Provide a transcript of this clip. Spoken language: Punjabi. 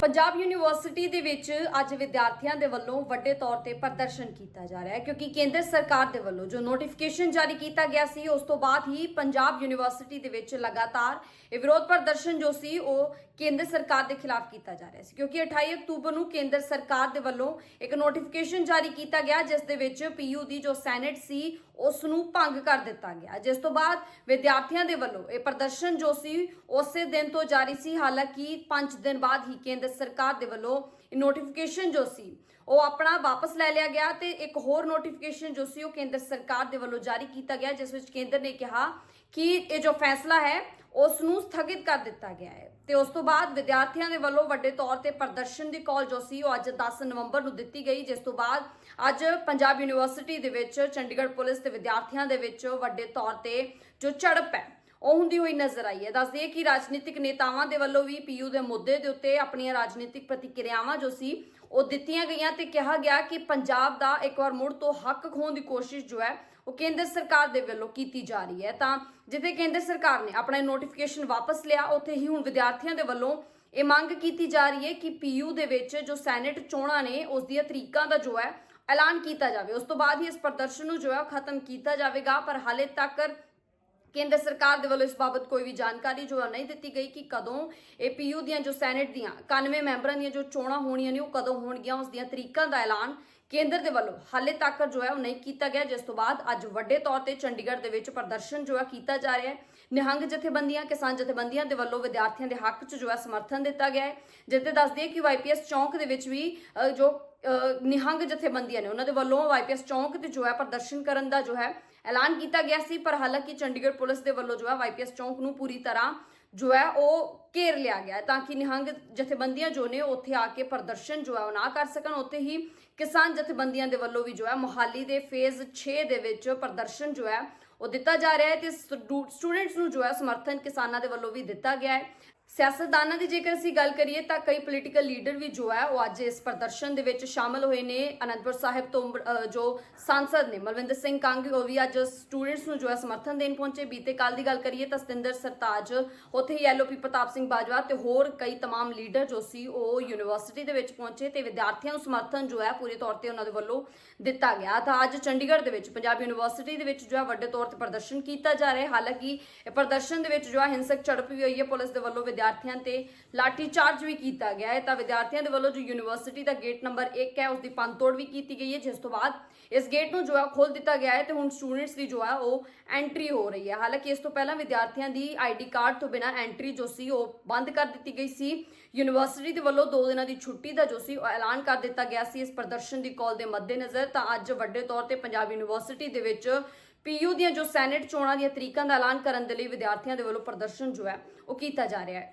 ਪੰਜਾਬ ਯੂਨੀਵਰਸਿਟੀ ਦੇ ਵਿੱਚ ਅੱਜ ਵਿਦਿਆਰਥੀਆਂ ਦੇ ਵੱਲੋਂ ਵੱਡੇ ਤੌਰ ਤੇ ਪ੍ਰਦਰਸ਼ਨ ਕੀਤਾ ਜਾ ਰਿਹਾ ਹੈ, ਕਿਉਂਕਿ ਕੇਂਦਰ ਸਰਕਾਰ ਦੇ ਵੱਲੋਂ ਜੋ ਨੋਟੀਫਿਕੇਸ਼ਨ ਜਾਰੀ ਕੀਤਾ ਗਿਆ ਸੀ, ਉਸ ਤੋਂ ਬਾਅਦ ਹੀ ਪੰਜਾਬ ਯੂਨੀਵਰਸਿਟੀ ਦੇ ਵਿੱਚ ਲਗਾਤਾਰ ਇਹ ਵਿਰੋਧ ਪ੍ਰਦਰਸ਼ਨ ਜੋ ਸੀ, ਉਹ ਕੇਂਦਰ ਸਰਕਾਰ ਦੇ ਖਿਲਾਫ ਕੀਤਾ ਜਾ ਰਿਹਾ ਸੀ, ਕਿਉਂਕਿ 28 ਅਕਤੂਬਰ ਨੂੰ ਕੇਂਦਰ ਸਰਕਾਰ ਦੇ ਵੱਲੋਂ ਇੱਕ ਨੋਟੀਫਿਕੇਸ਼ਨ ਜਾਰੀ ਕੀਤਾ ਗਿਆ, ਜਿਸ ਦੇ ਵਿੱਚ ਪੀਯੂ ਦੀ ਜੋ ਸੈਨੇਟ ਸੀ ਉਸ ਨੂੰ ਭੰਗ ਕਰ ਦਿੱਤਾ ਗਿਆ। ਜਿਸ ਤੋਂ ਬਾਅਦ ਵਿਦਿਆਰਥੀਆਂ ਦੇ ਵੱਲੋਂ ਇਹ ਪ੍ਰਦਰਸ਼ਨ ਜੋ ਸੀ, ਉਸੇ ਦਿਨ ਤੋਂ ਜਾਰੀ ਸੀ। ਹਾਲਾਂਕਿ 5 ਦਿਨ ਬਾਅਦ ਹੀ ਕੇਂਦਰ ਸਰਕਾਰ ਦੇ ਵੱਲੋਂ ਨੋਟੀਫਿਕੇਸ਼ਨ ਜੋ ਸੀ, ਉਹ ਆਪਣਾ ਵਾਪਸ ਲੈ ਲਿਆ ਗਿਆ ਤੇ ਇੱਕ ਹੋਰ ਨੋਟੀਫਿਕੇਸ਼ਨ ਜੋ ਸੀ, ਉਹ ਕੇਂਦਰ ਸਰਕਾਰ ਦੇ ਵੱਲੋਂ ਜਾਰੀ ਕੀਤਾ ਗਿਆ, ਜਿਸ ਵਿੱਚ ਕੇਂਦਰ ਨੇ ਕਿਹਾ ਕਿ ਇਹ ਜੋ ਫੈਸਲਾ ਹੈ ਉਸ ਨੂੰ ਸਥਗਿਤ ਕਰ ਦਿੱਤਾ ਗਿਆ ਹੈ। ਤੇ ਉਸ ਤੋਂ ਬਾਅਦ ਵਿਦਿਆਰਥੀਆਂ ਦੇ ਵੱਲੋਂ ਵੱਡੇ ਤੌਰ ਤੇ ਪ੍ਰਦਰਸ਼ਨ ਦੀ ਕਾਲ ਜੋ ਸੀ ਉਹ ਅੱਜ 10 ਨਵੰਬਰ ਨੂੰ ਦਿੱਤੀ ਗਈ, ਜਿਸ ਤੋਂ ਬਾਅਦ ਅੱਜ ਪੰਜਾਬ ਯੂਨੀਵਰਸਿਟੀ ਦੇ ਵਿੱਚ ਚੰਡੀਗੜ੍ਹ ਪੁਲਿਸ ਤੇ ਵਿਦਿਆਰਥੀਆਂ ਦੇ ਵਿੱਚ ਵੱਡੇ ਤੌਰ ਤੇ ਜੋ ਝੜਪ ਹੈ ਉਹ ਹੁੰਦੀ ਹੋਈ ਨਜ਼ਰ ਆਈ ਹੈ। ਦੱਸ ਦਈਏ ਕਿ ਰਾਜਨੀਤਿਕ ਨੇਤਾਵਾਂ ਦੇ ਵੱਲੋਂ ਵੀ ਪੀਯੂ ਦੇ ਮੁੱਦੇ ਦੇ ਉੱਤੇ ਆਪਣੀਆਂ ਰਾਜਨੀਤਿਕ ਪ੍ਰਤੀਕਿਰਿਆਵਾਂ ਜੋ ਸੀ, ਉਹ ਦਿੱਤੀਆਂ ਗਈਆਂ ਤੇ ਕਿਹਾ ਗਿਆ ਕਿ ਪੰਜਾਬ ਦਾ ਇੱਕ ਵਾਰ ਮੁੜ ਤੋਂ ਹੱਕ ਖੋਣ ਦੀ ਕੋਸ਼ਿਸ਼ ਜੋ ਹੈ, ਉਹ ਕੇਂਦਰ ਸਰਕਾਰ ਦੇ ਵੱਲੋਂ ਕੀਤੀ ਜਾ ਰਹੀ ਹੈ। ਤਾਂ ਜਿੱਥੇ ਕੇਂਦਰ ਸਰਕਾਰ ਨੇ ਆਪਣਾ ਨੋਟੀਫਿਕੇਸ਼ਨ ਵਾਪਸ ਲਿਆ, ਉੱਥੇ ਹੀ ਹੁਣ ਵਿਦਿਆਰਥੀਆਂ ਦੇ ਵੱਲੋਂ ਇਹ ਮੰਗ ਕੀਤੀ ਜਾ ਰਹੀ ਹੈ ਕਿ ਪੀਯੂ ਦੇ ਵਿੱਚ ਜੋ ਸੈਨੇਟ ਚੋਣਾਂ ਨੇ, ਉਸ ਦੀਆਂ ਤਰੀਕਾਂ ਦਾ ਜੋ ਹੈ, ਐਲਾਨ ਕੀਤਾ ਜਾਵੇ। ਉਸ ਤੋਂ ਬਾਅਦ ਹੀ ਇਸ ਪ੍ਰਦਰਸ਼ਨ ਨੂੰ ਜੋ ਹੈ ਖਤਮ ਕੀਤਾ ਜਾਵੇਗਾ, ਪਰ ਹਾਲੇ ਤੱਕ ਕੇਂਦਰ ਸਰਕਾਰ ਦੇ ਵੱਲੋਂ ਇਸ ਬਾਬਤ ਕੋਈ ਵੀ ਜਾਣਕਾਰੀ ਜੋ ਹੈ ਨਹੀਂ ਦਿੱਤੀ ਗਈ ਕਿ ਕਦੋਂ ਇਹ ਪੀਯੂ ਦੀਆਂ ਜੋ ਸੈਨੇਟ ਦੀਆਂ 91 ਮੈਂਬਰਾਂ ਦੀਆਂ ਜੋ ਚੋਣਾਂ ਹੋਣੀਆਂ ਨੇ ਉਹ ਕਦੋਂ ਹੋਣਗੀਆਂ, ਉਸ ਦੀਆਂ ਤਰੀਕਾਂ ਦਾ ਐਲਾਨ ਕੇਂਦਰ ਦੇ ਵੱਲੋਂ ਹਾਲੇ ਤੱਕ ਜੋ ਹੈ ਉਹ ਨਹੀਂ ਕੀਤਾ ਗਿਆ। ਜਿਸ ਤੋਂ ਬਾਅਦ ਅੱਜ ਵੱਡੇ ਤੌਰ ਤੇ ਚੰਡੀਗੜ੍ਹ ਦੇ ਵਿੱਚ ਪ੍ਰਦਰਸ਼ਨ ਜੋ ਹੈ ਕੀਤਾ ਜਾ ਰਿਹਾ ਹੈ। ਨਿਹੰਗ ਜਥੇਬੰਦੀਆਂ, ਕਿਸਾਨ ਜਥੇਬੰਦੀਆਂ ਦੇ ਵੱਲੋਂ ਵਿਦਿਆਰਥੀਆਂ ਦੇ ਹੱਕ 'ਚ ਜੋ ਹੈ ਸਮਰਥਨ ਦਿੱਤਾ ਗਿਆ ਹੈ। ਜਿੱਤੇ ਦੱਸਦੀ ਹੈ ਕਿ ਵਾਈਪੀਐਸ ਚੌਂਕ ਦੇ ਵਿੱਚ ਵੀ ਜੋ ਨਿਹੰਗ ਜਥੇਬੰਦੀਆਂ ਨੇ, ਉਹਨਾਂ ਦੇ ਵੱਲੋਂ ਵਾਈਪੀਐਸ ਚੌਂਕ ਤੇ ਜੋ ਹੈ ਪ੍ਰਦਰਸ਼ਨ ਕਰਨ ਦਾ ਜੋ ਹੈ ਐਲਾਨ ਕੀਤਾ ਗਿਆ ਸੀ। ਪਰ ਹਾਲਾਂਕਿ ਚੰਡੀਗੜ੍ਹ ਪੁਲਿਸ ਦੇ ਵੱਲੋਂ ਜੋ ਹੈ ਵਾਈਪੀਐਸ ਚੌਂਕ ਨੂੰ ਪੂਰੀ ਤਰ੍ਹਾਂ ਜੋ ਹੈ ਉਹ ਘੇਰ ਲਿਆ ਗਿਆ ਤਾਂ ਕਿ ਨਿਹੰਗ ਜਥੇਬੰਦੀਆਂ ਜੋ ਨੇ ਉੱਥੇ ਆ ਕੇ ਪ੍ਰਦਰਸ਼ਨ ਜੋ ਹੈ ਉਹ ਨਾ ਕਰ ਸਕਣ। ਉੱਥੇ ਹੀ ਕਿਸਾਨ ਜਥੇਬੰਦੀਆਂ ਦੇ ਵੱਲੋਂ ਵੀ ਜੋ ਹੈ ਮੁਹਾਲੀ ਦੇ ਫੇਜ਼ 6 ਦੇ ਵਿੱਚ ਪ੍ਰਦਰਸ਼ਨ ਜੋ ਹੈ ਉਹ ਦਿੱਤਾ ਜਾ ਰਿਹਾ ਹੈ ਤੇ ਸਟੂਡੈਂਟਸ ਨੂੰ ਜੋ ਹੈ ਸਮਰਥਨ ਕਿਸਾਨਾਂ ਦੇ ਵੱਲੋਂ ਵੀ ਦਿੱਤਾ ਗਿਆ ਹੈ। ਸਿਆਸਤਦਾਨਾਂ ਦੀ ਜੇਕਰ ਅਸੀਂ ਗੱਲ ਕਰੀਏ ਤਾਂ ਕਈ ਪੋਲੀਟੀਕਲ ਲੀਡਰ ਵੀ ਜੋ ਹੈ ਉਹ ਅੱਜ ਇਸ ਪ੍ਰਦਰਸ਼ਨ ਦੇ ਵਿੱਚ ਸ਼ਾਮਲ ਹੋਏ ਨੇ ਅਨੰਦਪੁਰ ਸਾਹਿਬ ਤੋਂ ਅਹ, ਜੋ ਸਾਂਸਦ ਨੇ ਮਲਵਿੰਦਰ ਸਿੰਘ ਕੰਗ ਉਹ ਵੀ ਅੱਜ ਸਟੂਡੈਂਟਸ ਨੂੰ ਜੋ ਹੈ ਸਮਰਥਨ ਦੇਣ ਪਹੁੰਚੇ ਬੀਤੇ ਕੱਲ ਦੀ ਗੱਲ ਕਰੀਏ ਤਾਂ ਸਤਿੰਦਰ ਸਰਤਾਜ ਉੱਥੇ ਹੀ ਐਲਓਪੀ ਪ੍ਰਤਾਪ ਸਿੰਘ ਬਾਜਵਾ ਤੇ ਹੋਰ ਕਈ तमाम ਲੀਡਰ ਜੋ ਸੀ ਉਹ ਯੂਨੀਵਰਸਿਟੀ ਦੇ ਵਿੱਚ ਪਹੁੰਚੇ ਤੇ ਵਿਦਿਆਰਥੀਆਂ ਨੂੰ ਸਮਰਥਨ ਜੋ ਹੈ ਪੂਰੇ ਤੌਰ ਤੇ ਉਹਨਾਂ ਦੇ ਵੱਲੋਂ ਦਿੱਤਾ ਗਿਆ ਤਾਂ ਅੱਜ ਚੰਡੀਗੜ੍ਹ ਦੇ ਵਿੱਚ ਪੰਜਾਬ ਯੂਨੀਵਰਸਿਟੀ ਦੇ ਵਿੱਚ ਜੋ ਹੈ ਵੱਡੇ ਤੌਰ ਤੇ ਪ੍ਰਦਰਸ਼ਨ ਕੀਤਾ ਜਾ ਰਿਹਾ ਹੈ ਹਾਲਾਂਕਿ ਇਹ ਪ੍ਰਦਰਸ਼ਨ ਦੇ ਵਿੱਚ ਜੋ ਹੈ ਹਿੰਸਕ ਝੜਪ ਵੀ ਹੋਈ ਹੈ ਪੁਲਿਸ ਦੇ ਵੱਲੋਂ ਵਿਦਿਆਰਥੀਆਂ ਤੇ ਲਾਠੀ ਚਾਰਜ ਵੀ ਕੀਤਾ ਗਿਆ ਹੈ। ਤਾਂ ਵਿਦਿਆਰਥੀਆਂ ਦੇ ਵੱਲੋਂ ਜੋ ਯੂਨੀਵਰਸਿਟੀ ਦਾ ਗੇਟ ਨੰਬਰ 1 ਹੈ ਉਸ ਦੀ ਪੰਤੋੜ ਵੀ ਕੀਤੀ ਗਈ ਹੈ, ਜਿਸ ਤੋਂ ਬਾਅਦ ਇਸ ਗੇਟ ਨੂੰ ਜੋ ਹੈ ਖੋਲ ਦਿੱਤਾ ਗਿਆ ਹੈ ਤੇ ਹੁਣ ਸਟੂਡੈਂਟਸ ਦੀ ਜੋ ਹੈ ਉਹ ਐਂਟਰੀ ਹੋ ਰਹੀ ਹੈ। ਹਾਲਾਂਕਿ ਇਸ ਤੋਂ ਪਹਿਲਾਂ ਵਿਦਿਆਰਥੀਆਂ ਦੀ ਆਈਡੀ ਕਾਰਡ ਤੋਂ ਬਿਨਾਂ ਐਂਟਰੀ ਜੋ ਸੀ ਉਹ ਬੰਦ ਕਰ ਦਿੱਤੀ ਗਈ ਸੀ। ਯੂਨੀਵਰਸਿਟੀ ਦੇ ਵੱਲੋਂ 2 ਦਿਨਾਂ ਦੀ ਛੁੱਟੀ ਦਾ ਜੋ ਸੀ ਉਹ ਐਲਾਨ ਕਰ ਦਿੱਤਾ ਗਿਆ ਸੀ ਇਸ ਪ੍ਰਦਰਸ਼ਨ ਦੀ ਕਾਲ ਦੇ ਮੱਦੇਨਜ਼ਰ। ਤਾਂ ਅੱਜ ਵੱਡੇ ਤੌਰ ਤੇ ਪੰਜਾਬ ਯੂਨੀਵਰਸਿਟੀ ਦੇ ਵਿੱਚ ਪੀਯੂ ਦੀਆਂ ਜੋ ਸੈਨੇਟ ਚੋਣਾਂ ਦੀਆਂ ਤਰੀਕਾਂ ਦਾ ਐਲਾਨ ਕਰਨ ਦੇ ਲਈ ਵਿਦਿਆਰਥੀਆਂ ਦੇ ਵੱਲੋਂ ਪ੍ਰਦਰਸ਼ਨ ਜੋ ਹੈ ਉਹ ਕੀਤਾ ਜਾ ਰਿਹਾ ਹੈ।